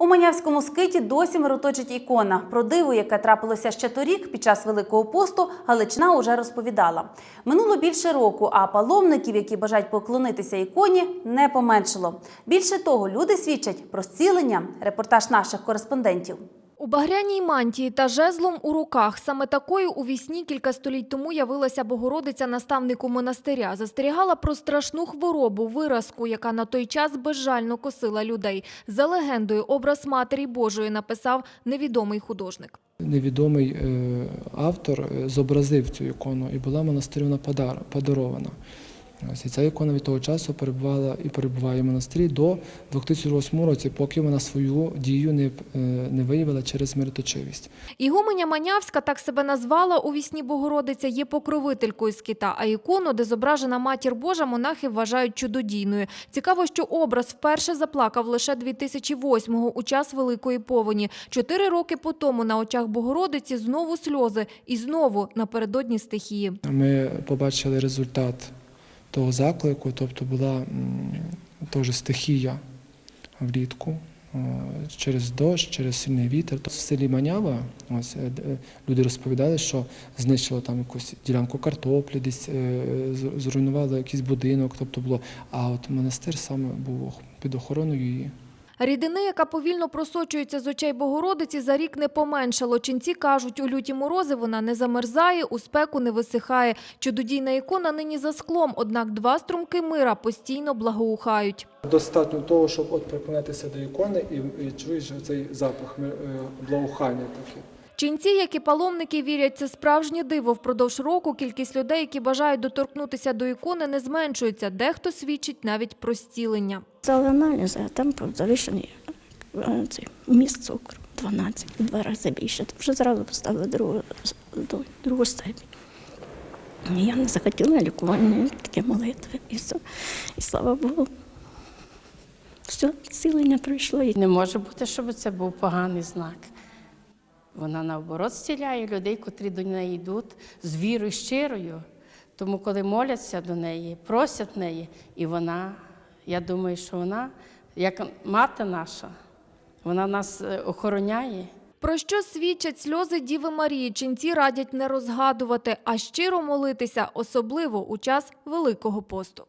У Манявському скиті досі мироточить ікона. Про диву, яке трапилося ще торік під час Великого посту, Галичина уже розповідала. Минуло більше року, а паломників, які бажають поклонитися іконі, не поменшало. Більше того, люди свідчать про зцілення. Репортаж наших кореспондентів. У багряній мантії та жезлом у руках саме такою у вісні кілька століть тому явилася Богородиця наставнику монастиря. Застерігала про страшну хворобу, виразку, яка на той час безжально косила людей. За легендою, образ Матері Божої написав невідомий художник. Невідомий е, автор е, зобразив цю ікону і була монастирю подар- подарована. Ось, і ця ікона від того часу перебувала і перебуває в монастирі до 2008 році, поки вона свою дію не, е, не виявила через мироточивість. Ігуменя Манявська так себе назвала у вісні Богородиця, є покровителькою скита, а ікону, де зображена Матір Божа, монахи вважають чудодійною. Цікаво, що образ вперше заплакав лише 2008-го у час Великої повені. Чотири роки по тому на очах Богородиці знову сльози і знову напередодні стихії. Ми побачили результат того заклику, тобто була теж стихія влітку. е, Через дощ, через сильний вітер. В селі Манява ось, е, е, люди розповідали, що знищило там якусь ділянку картоплі, десь зруйнувало якийсь будинок, тобто було. А от монастир саме був під охороною її. Рідини, яка повільно просочується з очей Богородиці, за рік не поменшало. Ченці кажуть, у люті морози вона не замерзає, у спеку не висихає. Чудодійна ікона нині за склом, однак два струмки мира постійно благоухають. Достатньо того, щоб от припинитися до ікони і, чуєш цей запах е, благоухання таке. Ченці, як і паломники, вірять, це справжнє диво. Впродовж року кількість людей, які бажають доторкнутися до ікони, не зменшується. Дехто свідчить навіть про зцілення. Взяли аналізи, а там завищений е, цей вміст цукру 12, два рази більше. То вже зразу поставили другу, другу степінь. Я не захотіла лікування, такі молитви, і все. І слава Богу. Все, зцілення пройшло. І Не може бути, щоб це був поганий знак. Вона наоборот зціляє людей, котрі до неї йдуть з вірою щирою. Тому, коли моляться до неї, просять неї, і вона, я думаю, що вона, як мати наша, вона нас е, охороняє. Про що свідчать сльози Діви Марії, ченці радять не розгадувати, а щиро молитися, особливо у час Великого посту.